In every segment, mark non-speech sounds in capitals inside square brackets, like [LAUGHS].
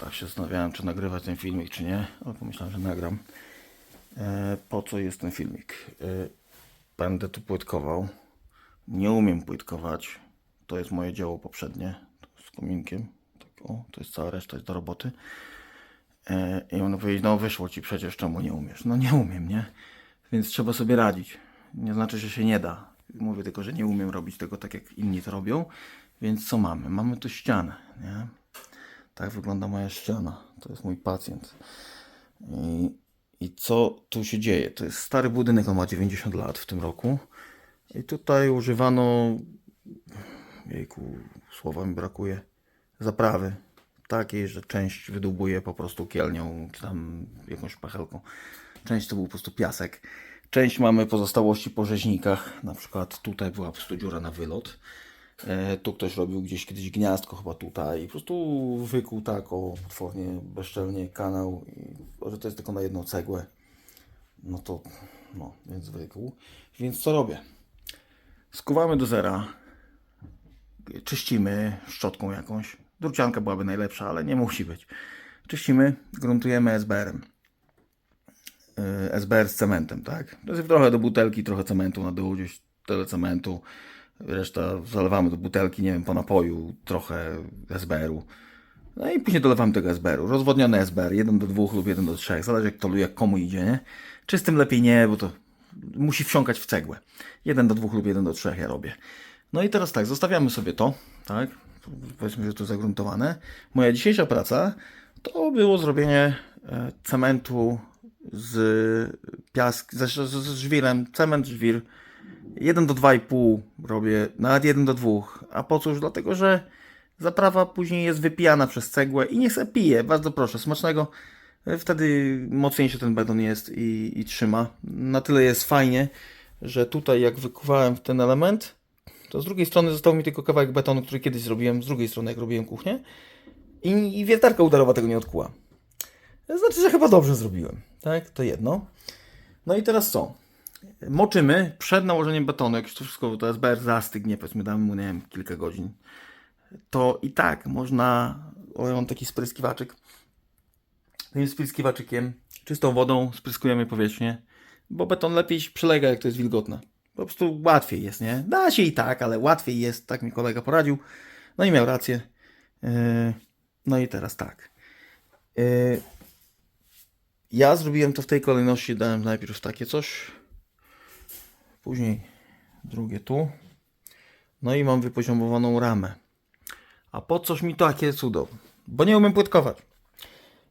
Tak się zastanawiałem, czy nagrywać ten filmik, czy nie, ale pomyślałem, że nagram. E, po co jest ten filmik? E, będę tu płytkował. Nie umiem płytkować. To jest moje dzieło poprzednie. Z kominkiem. Tak, o, to jest cała reszta jest do roboty. E, I on powiedzieć, no wyszło ci przecież, czemu nie umiesz? No nie umiem, nie? Więc trzeba sobie radzić. Nie znaczy, że się nie da. Mówię tylko, że nie umiem robić tego tak, jak inni to robią. Więc co mamy? Mamy tu ścianę, nie? Tak wygląda moja ściana. To jest mój pacjent. I, I co tu się dzieje? To jest stary budynek, on ma 90 lat w tym roku. I tutaj używano, jejku, słowa mi brakuje, zaprawy. Takiej, że część wydłubuje po prostu kielnią, czy tam jakąś pachelką. Część to był po prostu piasek. Część mamy pozostałości po rzeźnikach. Na przykład tutaj była po prostu dziura na wylot. E, tu ktoś robił gdzieś kiedyś gniazdko, chyba tutaj. I po prostu wykuł tak o potwornie, bezczelnie kanał. I, że to jest tylko na jedną cegłę. No to, no, więc wykuł. Więc co robię? Skuwamy do zera. Czyścimy szczotką jakąś. Drucianka byłaby najlepsza, ale nie musi być. Czyścimy, gruntujemy SBR-em. Yy, SBR z cementem, tak? To jest trochę do butelki, trochę cementu na dół, gdzieś tyle cementu. Reszta zalewamy do butelki, nie wiem, po napoju, trochę SBR-u. No i później dolewamy tego SBR-u. Rozwodniony SBR, 1 do 2 lub 1 do 3, zależy jak to jak komu idzie, nie? Czystym lepiej nie, bo to musi wsiąkać w cegłę. 1 do 2 lub 1 do 3 ja robię. No i teraz tak, zostawiamy sobie to, tak? Powiedzmy, że to zagruntowane. Moja dzisiejsza praca to było zrobienie e, cementu z piask, z, z, z żwirem, cement, żwir. 1 do 2,5 robię, nawet 1 do 2. A po cóż? Dlatego, że zaprawa później jest wypijana przez cegłę i niech se pije. Bardzo proszę, smacznego. E, Wtedy mocniejszy ten beton jest i, i trzyma. Na tyle jest fajnie, że tutaj jak wykuwałem ten element, to z drugiej strony został mi tylko kawałek betonu, który kiedyś zrobiłem, z drugiej strony jak robiłem kuchnię i, i wiertarka udarowa tego nie odkuła. Znaczy, że chyba dobrze zrobiłem. Tak, to jedno. No i teraz co? Moczymy przed nałożeniem betonu, jak już to wszystko, to SBR zastygnie, powiedzmy damy mu, nie wiem, kilka godzin. To i tak można, o ja mam taki spryskiwaczyk, tym spryskiwaczykiem, czystą wodą spryskujemy powierzchnię, bo beton lepiej przylega, jak to jest wilgotne. Po prostu łatwiej jest, nie? Da się i tak, ale łatwiej jest, tak mi kolega poradził. No i miał rację. Yy, No i teraz tak. Yy, Ja zrobiłem to w tej kolejności, dałem najpierw takie coś, później drugie tu. No i mam wypoziomowaną ramę. A po coś mi takie cudo? Bo nie umiem płytkować.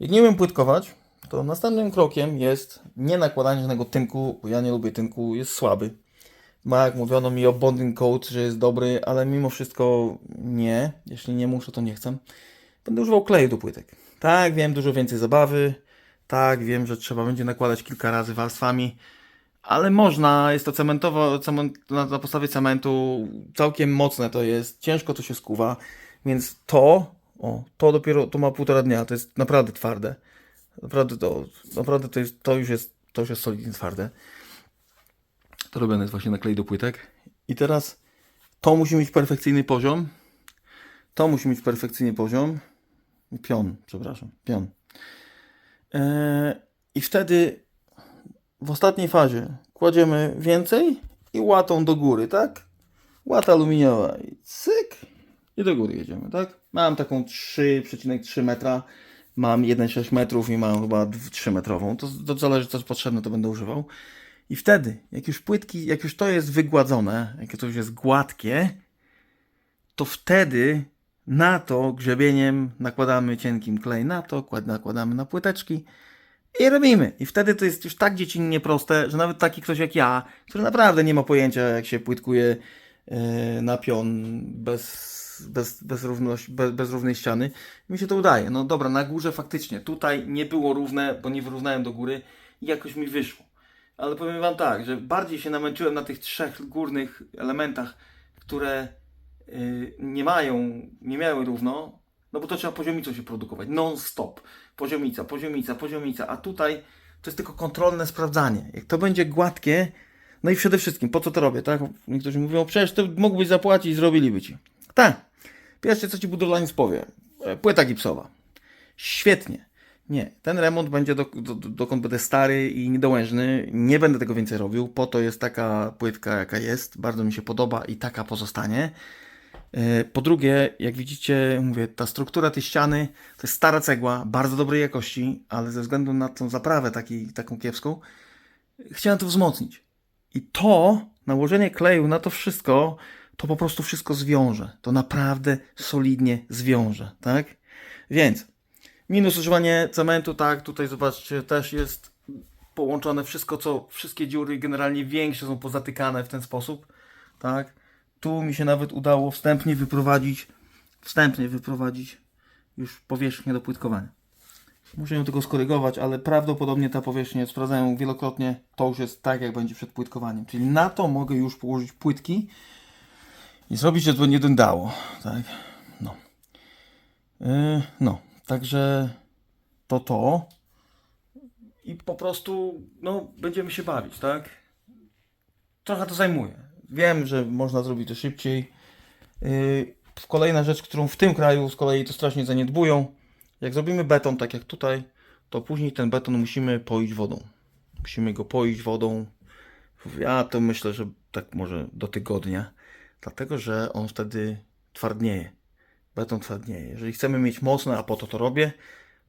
Jak nie umiem płytkować, to następnym krokiem jest nie nakładanie żadnego tynku, bo ja nie lubię tynku, jest słaby. Ma jak mówiono mi o bonding code, że jest dobry, ale mimo wszystko nie. Jeśli nie muszę, to nie chcę. Będę używał kleju do płytek. Tak, wiem, dużo więcej zabawy. Tak, wiem, że trzeba będzie nakładać kilka razy warstwami. Ale można, jest to cementowo, cement, na, na podstawie cementu, całkiem mocne to jest, ciężko to się skuwa, więc to, o, to dopiero, to ma półtora dnia, to jest naprawdę twarde. Naprawdę to, naprawdę to jest, to już jest, to już jest solidnie twarde. To robione jest właśnie na klej do płytek. I teraz to musi mieć perfekcyjny poziom. To musi mieć perfekcyjny poziom. Pion, przepraszam, pion. Eee, I wtedy w ostatniej fazie kładziemy więcej i łatą do góry, tak? Łata aluminiowa i cyk i do góry jedziemy, tak? Mam taką 3,3 metra, mam 1,6 metrów i mam chyba 3 metrową. To, to zależy co jest potrzebne, to będę używał. I wtedy, jak już płytki, jak już to jest wygładzone, jak to już jest gładkie, to wtedy na to grzebieniem nakładamy cienkim klej na to, kład- nakładamy na płyteczki i robimy. I wtedy to jest już tak dziecinnie proste, że nawet taki ktoś jak ja, który naprawdę nie ma pojęcia, jak się płytkuje e, na pion bez, bez, bez, równość, bez, bez równej ściany, mi się to udaje. No dobra, na górze faktycznie. Tutaj nie było równe, bo nie wyrównałem do góry i jakoś mi wyszło. Ale powiem Wam tak, że bardziej się namęczyłem na tych trzech górnych elementach, które y, nie mają, nie miały równo, no bo to trzeba poziomicą się produkować, non-stop. Poziomica, poziomica, poziomica, a tutaj to jest tylko kontrolne sprawdzanie. Jak to będzie gładkie, no i przede wszystkim, po co to robię, tak? Niektórzy mówią, przecież to mógłbyś zapłacić i zrobiliby Ci. Tak. Pierwsze, co Ci budowlaniec powie, e, płyta gipsowa. Świetnie. Nie, ten remont będzie do, do, dokąd będę stary i niedołężny. Nie będę tego więcej robił. Po to jest taka płytka, jaka jest. Bardzo mi się podoba i taka pozostanie. E, Po drugie, jak widzicie, mówię, ta struktura tej ściany to jest stara cegła, bardzo dobrej jakości, ale ze względu na tą zaprawę taki, taką kiepską, chciałem to wzmocnić. I to, nałożenie kleju na to wszystko, to po prostu wszystko zwiąże. To naprawdę solidnie zwiąże, tak? Więc minus używanie cementu, tak, tutaj zobaczcie, też jest połączone wszystko, co, wszystkie dziury generalnie większe są pozatykane w ten sposób, tak? Tu mi się nawet udało wstępnie wyprowadzić, wstępnie wyprowadzić już powierzchnię do płytkowania. Muszę ją tylko skorygować, ale prawdopodobnie ta powierzchnia, sprawdzałem ją wielokrotnie, to już jest tak, jak będzie przed płytkowaniem. Czyli na to mogę już położyć płytki i zrobić, żeby to nie dędało, tak? No. Yy, no, także to to. I po prostu, no, będziemy się bawić, tak? Trochę to zajmuje. Wiem, że można zrobić to szybciej. Yy, kolejna rzecz, którą w tym kraju z kolei to strasznie zaniedbują. Jak zrobimy beton, tak jak tutaj, to później ten beton musimy poić wodą. Musimy go poić wodą. Ja to myślę, że tak może do tygodnia. Dlatego, że on wtedy twardnieje. Beton twardnieje. Jeżeli chcemy mieć mocne, a po to to robię,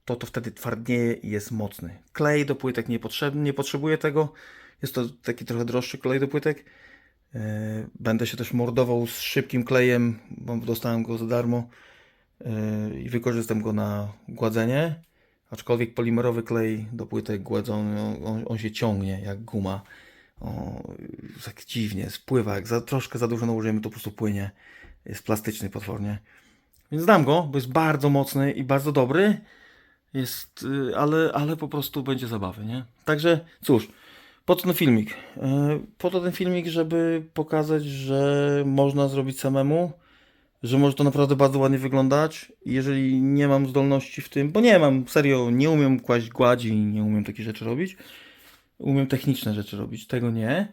to to wtedy twardnieje i jest mocny. Klej do płytek niepotrzebny, nie potrzebuję tego. Jest to taki trochę droższy klej do płytek. Yy, Będę się też mordował z szybkim klejem, bo dostałem go za darmo yy, i wykorzystam go na gładzenie. Aczkolwiek polimerowy klej do płytek gładzony, on, on, się ciągnie jak guma. O, tak dziwnie, spływa. Jak za, troszkę za dużo nałożymy, to po prostu płynie. Jest plastyczny potwornie. Więc dam go, bo jest bardzo mocny i bardzo dobry. Jest, y, ale, ale po prostu będzie zabawy, nie? Także cóż, po co ten filmik? Y, Po to ten filmik, żeby pokazać, że można zrobić samemu, że może to naprawdę bardzo ładnie wyglądać. Jeżeli nie mam zdolności w tym, bo nie mam, serio, nie umiem kłaść gładzi, nie umiem takich rzeczy robić. Umiem techniczne rzeczy robić, tego nie.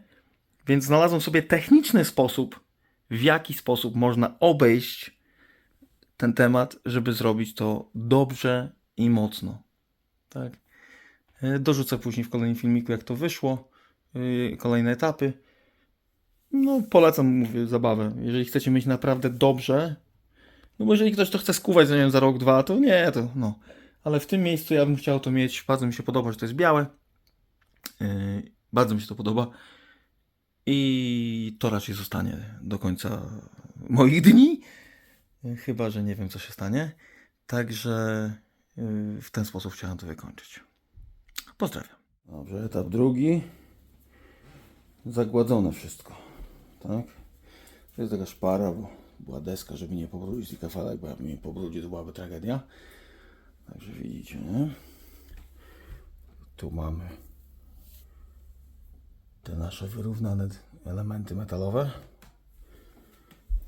Więc znalazłem sobie techniczny sposób, w jaki sposób można obejść ten temat, żeby zrobić to dobrze i mocno. Tak. E, Dorzucę później w kolejnym filmiku, jak to wyszło, yy, kolejne etapy. No, polecam, mówię, zabawę. Jeżeli chcecie mieć naprawdę dobrze, no bo jeżeli ktoś to chce skuwać, nie wiem, za rok, dwa, to nie, to no. Ale w tym miejscu ja bym chciał to mieć, bardzo mi się podoba, że to jest białe. Yy, bardzo mi się to podoba. I to raczej zostanie do końca moich dni. Chyba, że nie wiem, co się stanie. Także w ten sposób chciałem to wykończyć. Pozdrawiam. Dobrze, etap drugi. Zagładzone wszystko. Tak? To jest taka szpara, bo była deska, żeby nie pobrudzić tych kafelek, bo jakby mnie pobrudził, to byłaby tragedia. Także widzicie, nie? Tu mamy te nasze wyrównane elementy metalowe.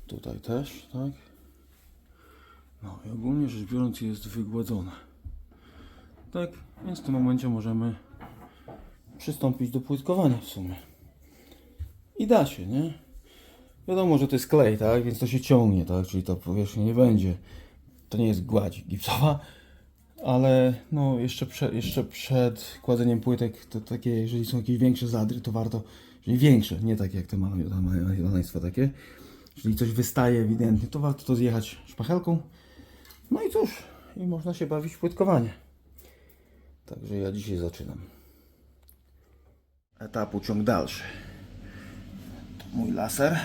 Tutaj też, tak? No i ogólnie rzecz biorąc jest wygładzone. Tak, więc w tym momencie możemy przystąpić do płytkowania w sumie. I da się, nie? Wiadomo, że to jest klej, tak? Więc to się ciągnie, tak? Czyli ta powierzchnia nie będzie. To nie jest gładź gipsowa, ale no jeszcze, prze, jeszcze przed kładzeniem płytek, to takie, jeżeli są jakieś większe zadry, to warto, czyli większe, nie takie jak te małe maleństwa takie. Jeżeli coś wystaje ewidentnie, to warto to zjechać szpachelką. No i cóż, i można się bawić w płytkowanie. Także ja dzisiaj zaczynam. Etapu ciąg dalszy. To mój laser.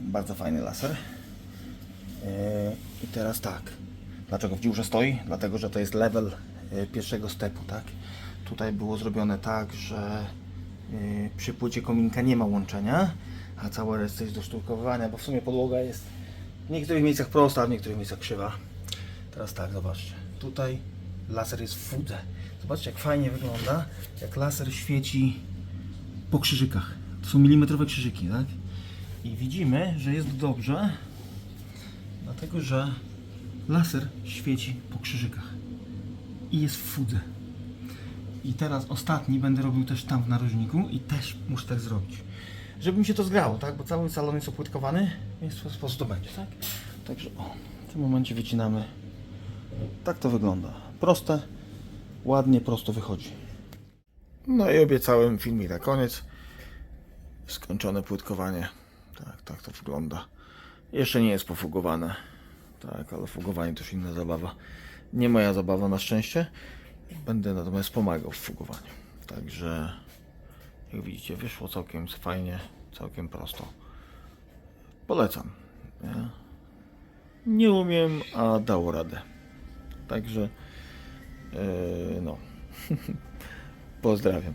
Bardzo fajny laser. Yy, I teraz tak. Dlaczego w dziurze stoi? Dlatego, że to jest level yy, pierwszego stepu, tak? Tutaj było zrobione tak, że yy, przy płycie kominka nie ma łączenia, a cała reszta jest do sztukowania, bo w sumie podłoga jest w niektórych miejscach prosta, a w niektórych miejscach krzywa. Teraz tak, zobaczcie. Tutaj laser jest w fudze. Zobaczcie, jak fajnie wygląda, jak laser świeci po krzyżykach. To są milimetrowe krzyżyki, tak? I widzimy, że jest dobrze, dlatego że laser świeci po krzyżykach i jest w fudze. I teraz ostatni będę robił też tam w narożniku i też muszę tak zrobić. Żeby mi się to zgrało, tak? Bo cały salon jest opłytkowany, więc w sposób to będzie, tak? Także o, w tym momencie wycinamy Tak to wygląda. Proste, ładnie, prosto wychodzi. No i obiecałem filmik na koniec. Skończone płytkowanie. Tak, tak to wygląda. Jeszcze nie jest pofugowane. Tak, ale fugowanie to już inna zabawa. Nie moja zabawa na szczęście. Będę natomiast pomagał w fugowaniu. Także jak widzicie wyszło całkiem fajnie, całkiem prosto. Polecam. Nie, nie umiem, a dało radę. Także no. [LAUGHS] Pozdrawiam.